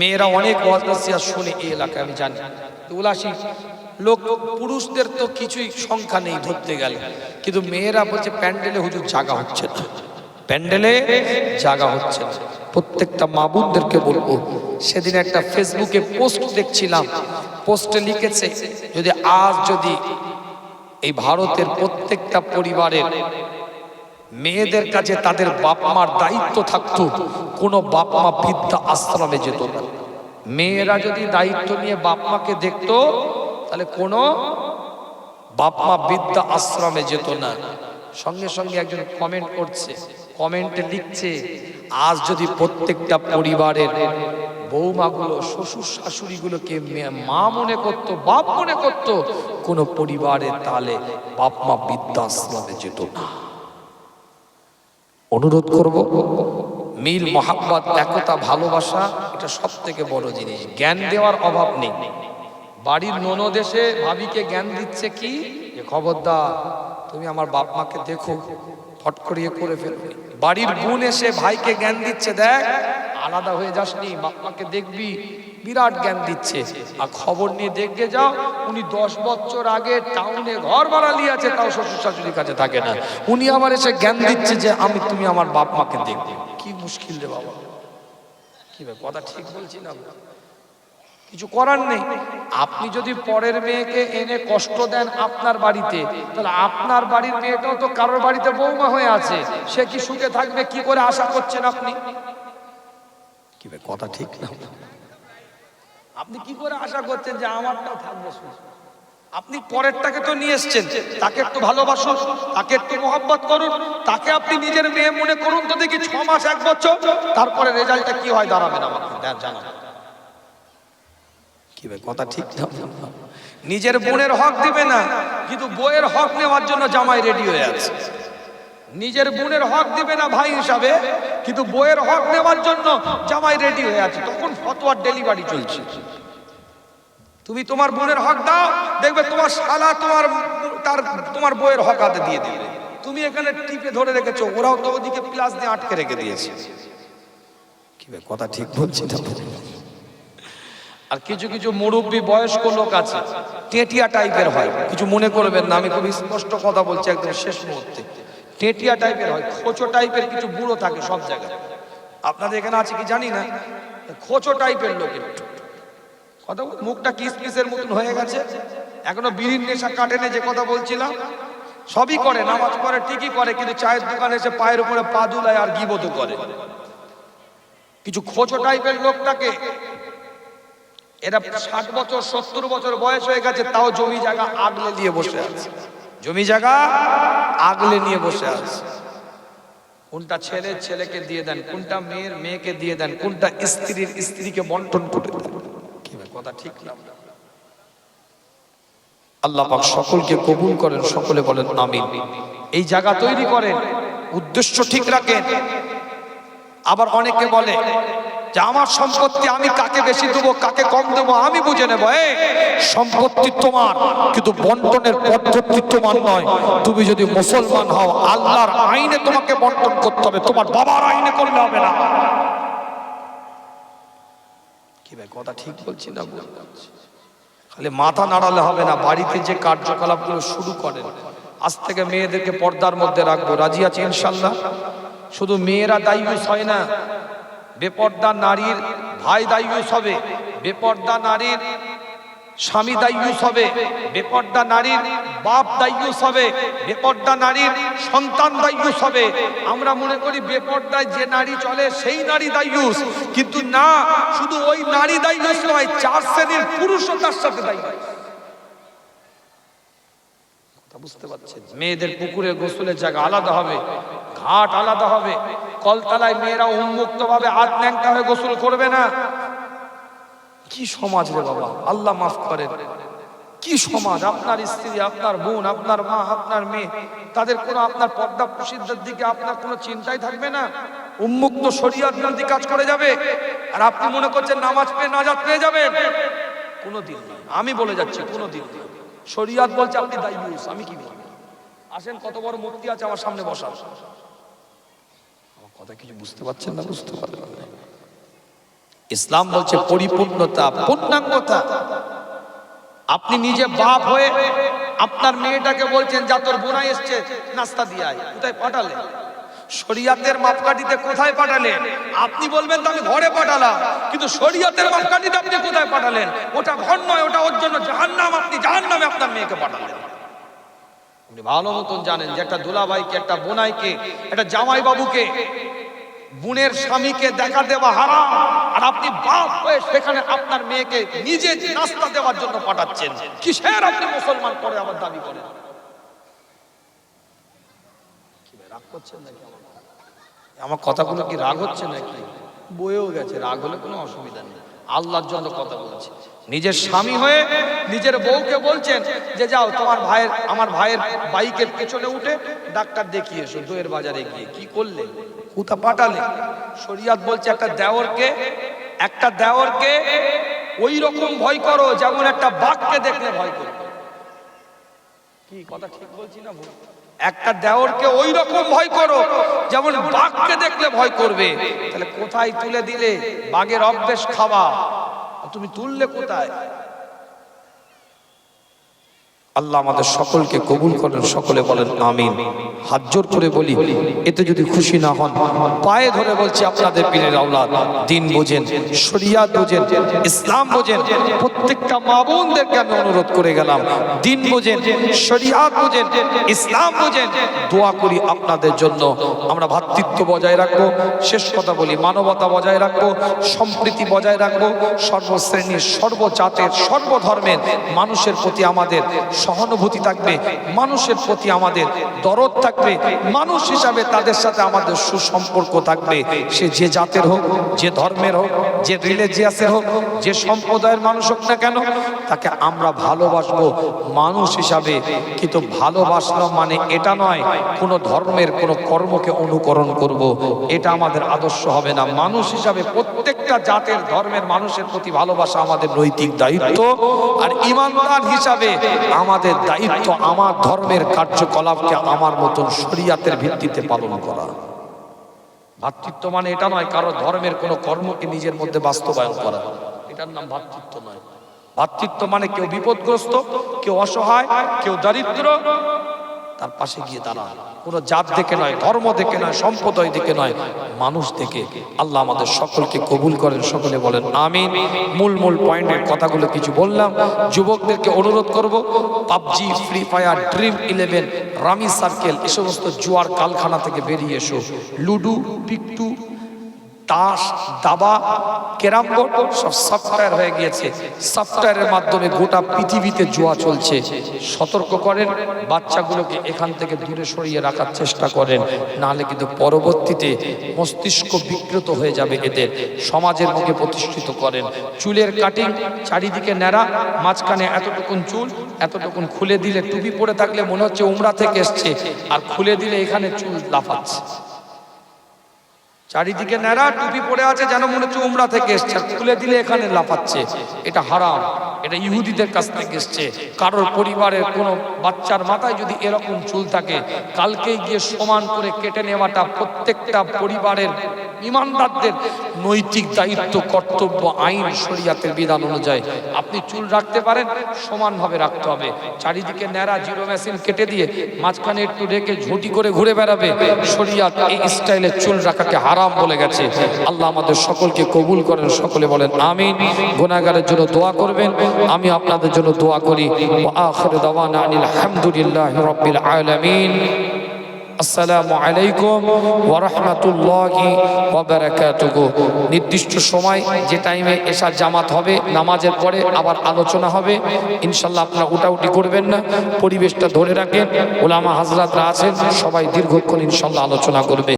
মেয়েরা অনেক ওয়াজনাসিয়া শুনে এই এলাকায়, আমি জানি। উলাসি লোক, পুরুষদের তো কিছুই সংখ্যা নেই ধরতে গেলে। কিন্তু মেয়েরা বলছে, প্যান্ডেলে হুজুর জাগা হচ্ছে না। প্যান্ডেলে জাগা হচ্ছে না। প্রত্যেকটা মা বোনদেরকে বলব, সেদিন একটা ফেসবুকে পোস্ট দেখছিলাম। পোস্টে লিখেছে, যদি আজ যদি এই ভারতের প্রত্যেকটা পরিবারের মেয়েদের কাছে তাদের বাপ মার দায়িত্ব থাকতো, কোনো বাপ মা বৃদ্ধা আশ্রমে যেত না। মেয়েরা যদি দায়িত্ব নিয়ে বাপ মাকে দেখতো, তাহলে কোনো বাপ মা বৃদ্ধা আশ্রমে যেত না। সঙ্গে সঙ্গে একজন কমেন্ট করছে কমেন্টে লিখছে, আজ যদি প্রত্যেকটা পরিবারের বৌমাগুলো, শ্বশুর শাশুড়িগুলোকে মে- মনে করত, বাপ মনে করত, কোনো পরিবারের তাহলে বাপ মা বৃদ্ধাশ্রমে যেত না। অনুরোধ করব, মিল, মহাব্বত, একতা, ভালোবাসা, এটা সব থেকে বড় জিনিস। জ্ঞান দেওয়ার অভাব নেই। বাড়ির ননদেশে ভাবিকে জ্ঞান দিচ্ছে কি? যে, খবরদার, তুমি আমার বাপ মাকে দেখো, ফট করিয়ে করে ফেলবে বাড়ির বোন এসে ভাইকে জ্ঞান দিচ্ছে, দেখ আলাদা হয়ে যাসনি বাপ মাকে দেখবি, বিরাট জ্ঞান দিচ্ছে। আর খবর নিয়ে দেখতে যাও, উনি দশ বছর আগে টাউনে ঘর ভাড়া আছে, তাও শ্বশুর শাশুড়ির কাছে থাকে না। উনি আবার এসে জ্ঞান দিচ্ছে যে, আমি, তুমি আমার বাপ মাকে দেখবে। কি মুশকিল রে বাবা। কি কথা ঠিক বলছি না কিছু করার নেই। আপনি যদি পরের মেয়েকে এনে কষ্ট দেন আপনার বাড়িতে, তাহলে আপনার বাড়ির মেয়েটাও তো কারোর বাড়িতে বৌমা হয়ে আছে। সে কি সুখে থাকবে, কি করে আশা করছেন আপনি? কি কথা ঠিক না। আপনি কি করে আশা করছেন যে আমারটাও থাকবে আপনি পরেরটাকে তো নিয়ে এসছেন তাকে একটু ভালোবাসুন তাকে একটু মোহাব্বত করুন তাকে আপনি নিজের মেয়ে মনে করুন তো দেখি ছ মাস এক বছর তারপরে রেজাল্টটা কি হয় দাঁড়াবেন আমাকে দেখ জানাবেন কি কথা ঠিক না। নিজের বোনের হক দিবে না কিন্তু বইয়ের হক নেওয়ার জন্য জামাই রেডি হয়ে আছে। নিজের বোনের হক দিবে না ভাই হিসাবে, কিন্তু বইয়ের হক নেওয়ার জন্য জামাই রেডি হয়ে আছে। তখন ফতোয়ার ডেলিভারি চলছে। তুমি তোমার বোনের হক দাও, দেখবে তোমার শালা তোমার, তার, তোমার বইয়ের হক হাতে দিয়ে দিবে। তুমি এখানে টিপে ধরে রেখেছো, ওরাও তো ওদিকে প্লাস দিয়ে আটকে রেখে দিয়েছে। কি কথা ঠিক বলছি না। আর কিছু কিছু মুরব্বী বয়স্ক লোক আছে, টেটিয়া টাইপের হয়। কিছু মনে করবেন না, আমি খুব স্পষ্ট কথা বলছি একদম শেষ মুহূর্তে। টেটিয়া টাইপের হয়। খোঁচো টাইপের কিছু বুড়ো থাকে সব জায়গায়। আপনাদের এখানে আছে কি জানি না? খোঁচো টাইপের লোক কথা মুখটা কিসমিসের মতন হয়ে গেছে। এখনও বিড়ির নেশা কাটেনি যে কথা বলছিলাম। সবই করে, নামাজ পড়ে, ঠিকই করে, কিন্তু চায়ের দোকানে এসে পায়ের উপরে পা দুলায় আর গিবত করে। কিছু খোঁচো টাইপের লোকটাকে এরা ষাট বছর, সত্তর বছর বয়স হয়ে গেছে, তাও জমি জায়গা আগলে নিয়ে বসে আছে। জমি জায়গা আগলে নিয়ে বসে আছে। কোনটা ছেলের ছেলেকে দিয়ে দেন, কোনটা মেয়ের মেয়েকে দিয়ে দেন, কোনটা স্ত্রীর স্ত্রীকে বন্টন করে দেন। কথা ঠিক না? আল্লাহ পাক সকলকে কবুল করেন, সকলে বলেন আমিন। এই জায়গা তৈরি করেন, উদ্দেশ্য ঠিক রাখেন। আবার অনেকে বলে যে আমার সম্পত্তি আমি কাকে বেশি দেবো, কাকে কম দেবো, আমি বুঝে নেব। এই, সম্পত্তি তোমার, কিন্তু বন্টনের পদ্ধতি তোমার নয়। তুমি যদি মুসলমান হও, আল্লাহর আইনে তোমাকে বন্টন করতে হবে, তোমার বাবার আইনে করলে হবে না। কি ভাই, কথা ঠিক বলছি না? খালি মাথা নাড়ালে হবে না, বাড়িতে যে কার্যকলাপগুলো শুরু করেন, আজ থেকে মেয়েদেরকে পর্দার মধ্যে রাখব। রাজি আছে ইনশাল্লাহ? শুধু মেয়েরা দায়ুস হয় না বেপর্দা নারীর ভাই দায়ুস হবে বেপর্দা নারীর স্বামী দায়ুস হবে বেপর্দা নারীর বাপ দায়ুস হবে বেপর্দা নারীর সন্তান দায়ুস হবে আমরা মনে করি বেপর্দায় যে নারী চলে, সেই নারী দায়ুস কিন্তু না, শুধু ওই নারী দায়ুস নয়, চার শ্রেণির পুরুষও তার সাথে দায়ুস বুঝতে পারছেন? মেয়েদের পুকুরে গোসলের জায়গা আলাদা হবে, ঘাট আলাদা হবে। কলতলায় মেয়েরা উন্মুক্ত ভাবে হাত ন্যাংটা হয়ে গোসল করবে না। কি সমাজ রে বাবা? আল্লাহ মাফ করেন। কি সমাজ? আপনার স্ত্রী, আপনার বোন, আপনার মা, আপনার মেয়ে, তাদের কোনো আপনার পর্দা প্রসিদ্ধের দিকে আপনার কোনো চিন্তাই থাকবে না? উন্মুক্ত শরীয়ত বিরোধী কাজ করে যাবে। আর আপনি মনে করছেন নামাজ পেয়ে নাজাত পেয়ে যাবেন? কোনো দিন আমি বলে যাচ্ছি, কোনো দিন। শরীয়ত বলছে আপনি দায়ুস আমি কি বলব? আসেন, কত বড় মূর্তি আছে আমার সামনে বসা ইসলাম বলছে পরিপূর্ণতা, পূর্ণাঙ্গতা। আপনি নিজে বাপ হয়ে আপনার মেয়েটাকে বলছেন, যা তোর বোনাই এসছে, নাস্তা দিয়ে কোথায় পাঠালেন শরিয়াতের মাপকাঠিতে কোথায় পাঠালেন আপনি বলবেন, তো আমি ঘরে পাঠালাম। কিন্তু শরিয়াতের মাপকাঠিতে আপনি কোথায় পাঠালেন? ওটা ঘর নয়, ওটা ওর জন্য জাহান্নাম। আপনি জাহান্নামে আপনার মেয়েকে পাঠালেন। আপনি ভালো মতন জানেন যে একটা দুলাভাইকে, একটা বোনাইকে, একটা জামাই বাবুকে বোনের স্বামীকে দেখা দেওয়া হারাম, আর আপনি বাপ হয়ে সেখানে আপনার মেয়েকে নিজে নাস্তা দেওয়ার জন্য পাঠাচ্ছেন। কিসের আপনি মুসলমান করে আবার দাবি করেন? আমার কথাগুলো কি রাগ হচ্ছে নাকি? বয়েও গেছে, রাগ হলে কোনো অসুবিধা নেই। আল্লাহর জন্য কথা বলছে। নিজের স্বামী হয়ে নিজের বউকে বলছেন যে, যাও, তোমার ভাইয়ের, আমার ভাইয়ের বাইকের পেছনে উঠে ডাক্তার দেখিয়ে এসো, দইয়ের বাজারে গিয়ে। কি করলে কোথা পাঠালে। শরিয়াত বলছে, একটা দেওরকে একটা দেওরকে ওই রকম ভয় করো যেমন একটা বাঘকে দেখলে ভয় করো কি কথা ঠিক বলছি না ভুল? একটা দেওরকে ওই রকম ভয় করো যেমন বাঘকে দেখলে ভয় করবে। তাহলে কোথায় তুলে দিলে? বাঘের অভ্যেস খাওয়া। তুমি তুললে কোথায়? আল্লাহ আমাদের সকলকে কবুল করেন, সকলে বলেন আমিন। হাত জোর করে বলি, এতে যদি খুশি না হন, পায়ে ধরে বলছি আপনাদের পীরের আওলাদ, দিন বোঝেন, শরিয়াত বোঝেন, ইসলাম বোঝেন, প্রত্যেকটা মা বোনদেরকে আমি অনুরোধ করে গেলাম, দিন বোঝেন, শরিয়াত বোঝেন, ইসলাম বোঝেন, দোয়া করি আপনাদের জন্য। আমরা ভ্রাতৃত্ব বজায় রাখব, শেষ কথা বলি, মানবতা বজায় রাখব, সম্প্রীতি বজায় রাখব, সর্বশ্রেণীর, সর্বজাতের, সর্বধর্মের মানুষের প্রতি আমাদের সহানুভূতি থাকবে, মানুষের প্রতি আমাদের দরদ থাকবে, মানুষ হিসাবে তাদের সাথে আমাদের সুসম্পর্ক থাকবে। সে যে জাতের হোক, যে ধর্মের হোক, যে রিলিজিয়াসের হোক, যে সম্প্রদায়ের মানুষ হোক না কেন, তাকে আমরা ভালোবাসবো মানুষ হিসাবে। কিন্তু ভালোবাসলাম মানে এটা নয়, কোনো ধর্মের, কোনো কর্মকে অনুকরণ করব। এটা আমাদের আদর্শ হবে না। মানুষ হিসাবে প্রত্যেকটা জাতের ধর্মের মানুষের প্রতি ভালোবাসা আমাদের নৈতিক দায়িত্ব। আর ইমানদার হিসাবে আমাদের দায়িত্ব আমার ধর্মের কার্যকলাপকে আমার মতন শরিয়াতের ভিত্তিতে পালন করা। ভাতৃত্ব মানে এটা নয়, কারও ধর্মের কোনো কর্মকে নিজের মধ্যে বাস্তবায়ন করা। এটার নাম ভাতৃত্ব নয়। ভাতৃত্ব মানে কেউ বিপদগ্রস্ত, কেউ অসহায়, কেউ দারিদ্র, তার পাশে গিয়ে দাঁড়া কোনো জাত দেখে নয়, ধর্ম দেখে নয়, সম্প্রদায় দেখে নয়, মানুষ দেখে আল্লাহ আমাদের সকলকে কবুল করেন, সকলে বলেন আমি মূল মূল পয়েন্টের কথাগুলো কিছু বললাম। যুবকদেরকে অনুরোধ করব, PUBG, Free Fire, Dream Eleven, Rummy Circle, এ সমস্ত জুয়ার কালখানা থেকে বেরিয়ে এসো। লুডু পিকটু তাস দাবা ক্যারাম বোর্ড, সব সফটওয়্যার হয়ে গিয়েছে। সফটওয়্যারের মাধ্যমে গোটা পৃথিবীতে জুয়া চলছে। সতর্ক করেন, বাচ্চাগুলোকে এখান থেকে দূরে সরিয়ে রাখার চেষ্টা করেন। নাহলে কিন্তু পরবর্তীতে মস্তিষ্ক বিকৃত হয়ে যাবে এদের। সমাজের মুখে প্রতিষ্ঠিত করেন। চুলের কাটিং চারিদিকে ন্যাড়া, মাঝখানে এতটুকুন চুল, এতটুকুন খুলে দিলে টুপি পরে থাকলে মনে হচ্ছে উমরা থেকে এসছে। আর খুলে দিলে এখানে চুল লাফাচ্ছে। চারিদিকে ন্যাড়া টুপি পড়ে আছে যেন মনে হচ্ছে উমরা থেকে এসছে। তুলে দিলে এখানে লাফাচ্ছে। এটা হারাম। এটা ইহুদিদের কাছ থেকে এসছে। কারোর পরিবারের কোনো বাচ্চার মাথায় যদি এরকম চুল থাকে, কালকেই গিয়ে সমান করে কেটে নেওয়াটা প্রত্যেকটা পরিবারের ইমানদারদের নৈতিক দায়িত্ব, কর্তব্য, আইন, শরিয়াতের বিধান অনুযায়ী। আপনি চুল রাখতে পারেন, সমানভাবে রাখতে হবে। চারিদিকে ন্যাড়া জিরো মেশিন কেটে দিয়ে মাঝখানে একটু রেখে ঝুঁটি করে ঘুরে বেড়াবে। শরিয়াত এই স্টাইলে চুল রাখাকে হারাম বলে গেছে। আল্লাহ আমাদের সকলকে কবুল করেন, সকলে বলেন আমিন। গুনাহগারের জন্য দোয়া করবেন। আমি আপনাদের জন্য দোয়া করি। আখির দাওয়ানা আনিল হামদুলিল্লাহি আসসালামু আলাইকুম ওয়া রাহমাতুল্লাহি ওয়া বারাকাতুহু। নির্দিষ্ট সময়, যে টাইমে এশার জামাত হবে, নামাজের পরে আবার আলোচনা হবে। ইনশাল্লাহ আপনারা উটাউটি করবেন না। পরিবেশটা ধরে রাখেন। ওলামা হাজরাতরা আছেন, সবাই দীর্ঘক্ষণ ইনশাল্লাহ আলোচনা করবে।